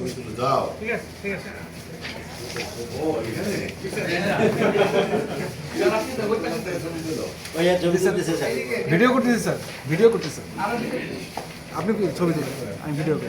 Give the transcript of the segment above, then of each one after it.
ছবি তুলে দাও ঠিক আছে ঠিক আছে স্যার ভিডিও করতেছি স্যার ভিডিও করতেছি আপনি কি ছবি তুলুন আমি ভিডিও করি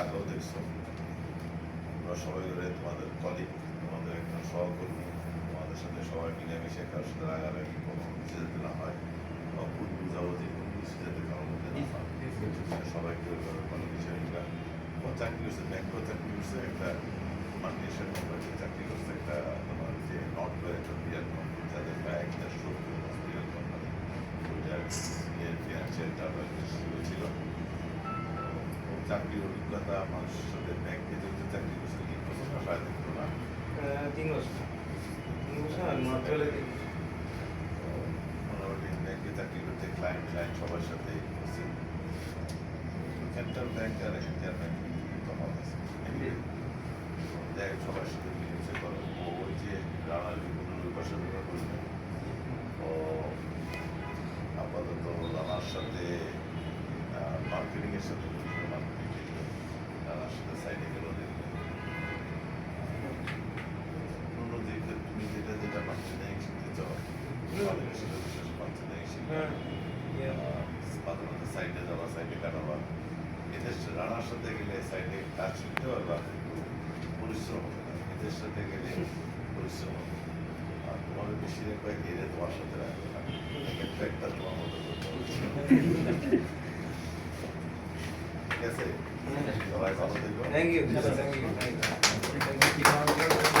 আগেও দেখছ। আমরা সবাই ধরে তোমাদের কলিগ তোমাদের একজন সহকর্মী তোমাদের সাথে সবাই মিলেমিশে কারোর সাথে রাগারাগি কোনো কিছু যাতে না হয় বা ভুল বুঝাবুঝি কোনো কিছু যাতে কারোর মধ্যে না হয়। সবাইকে ওইভাবে হিসেবে ও চাকরি করছে ব্যাংকেও চাকরি করছে চাকরির অভিজ্ঞতা মানুষের সাথে ব্যাংকে যেহেতু চাকরি করছে তিন বছর না। সাড়ে তিন বছর। না তিন বছর তিন বছর। মোটামুটি ব্যাংকে চাকরি করতে ক্লায়েন্ট ক্লায়েন্ট সবার সাথে করছে। সেন্ট্রাল ব্যাংক আর ইন্ডিয়ান ব্যাংক তফাৎ আছে। সবার সাথে মিলেমিশে করো ও ওই যে রানার বিভিন্ন উপাসনা করবে ও আপাতত রানার সাথে মার্কেটিং এর সাথে মার্কেটিং রানার সাথে সাইডে গেল দেখবে অন্যদিকে তুমি যেটা যেটা মার্কেটিং শিখতে চাও তাদের সাথে বিশেষ শিখবে সাধারণত সাইডে যাওয়া সাইডে কাটাবা এদের সাথে রানার সাথে গেলে সাইডে কাজ শিখতে পারবা কিন্তু পরিশ্রম হবে না এদের সাথে গেলে পরিশ্রম হবে আর তোমাদের বেশি দেখবে গেলে তোমার সাথে রাখবে না একটা একটা তোমার মতো করতে ঠিক আছে সবাই ভালো থেকো thank you thank you thank you